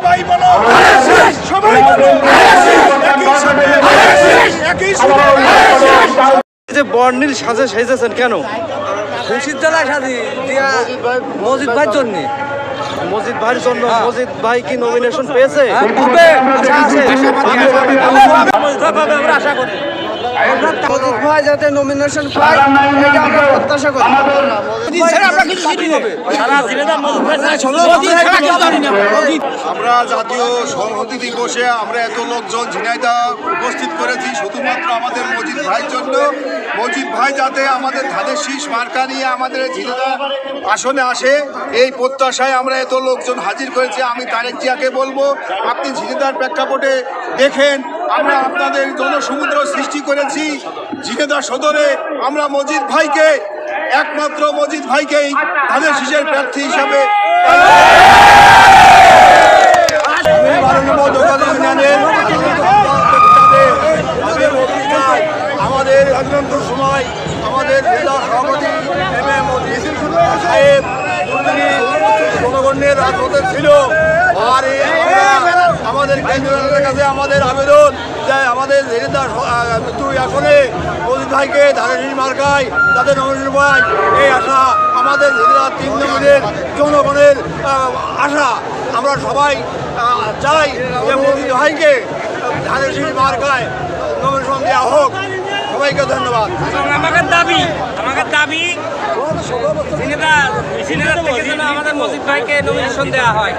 সবাই বলো সবাই বলো। একই সাথে একই সাথে যে বর্ণিল সাজে সেজেছেন কেন? খুশির সাথী দিয়া মসজিদ ভাইয়ের জন্য। মজিদ ভাইয়ের জন্য মজিদ ভাই কি নমিনেশন পেয়েছে? পাবে আমরা আশা করি। মজিদ ভাই যাতে নমিনেশন পায় এটা আমরা প্রত্যাশা করি। আমরা জাতীয় সংহতি দিবসে আমরা এত লোকজন ঝিনাইদা উপস্থিত করেছি শুধুমাত্র আমাদের মজিদ ভাইয়ের জন্য। মজিদ ভাই যাতে আমাদের ধানের শীষ মার্কা নিয়ে আমাদের ঝিনাইদা আসনে আসে এই প্রত্যাশায় আমরা এত লোকজন হাজির করেছি। আমি তারেক জিয়াকে বলব আপনি ঝিনাইদার প্রেক্ষাপটে দেখেন আমরা আপনাদের জনসমুদ্র সৃষ্টি করেছি। ঝিনাইদা সদরে আমরা মজিদ ভাইকে একমাত্র মজিদ ভাইকেই ধানের শীষের প্রার্থী হিসাবে আমাদের অত্যন্ত সময় আমাদের জেলা সভাপতি এম এ মজিদ সাহেব তিনি জনগণের রাজপথে ছিল আর আমাদের কেন্দ্রের কাছে আমাদের আবেদন আমাদের দুই আসনে মজিদ ভাইকে ধারাশী মার্কায়, তাদের নমিনেশন পায় এই আশা আমাদের তিন নম্বরের জনগণের আশা। আমরা সবাই চাই যে মজিদ ভাইকে ধারাশী মার্কায় নমিনেশন দেওয়া হোক। সবাইকে ধন্যবাদ। আমাদের দাবি আমাদের দাবি আমাদের মজিদ ভাইকে নমিনেশন দেওয়া হয়।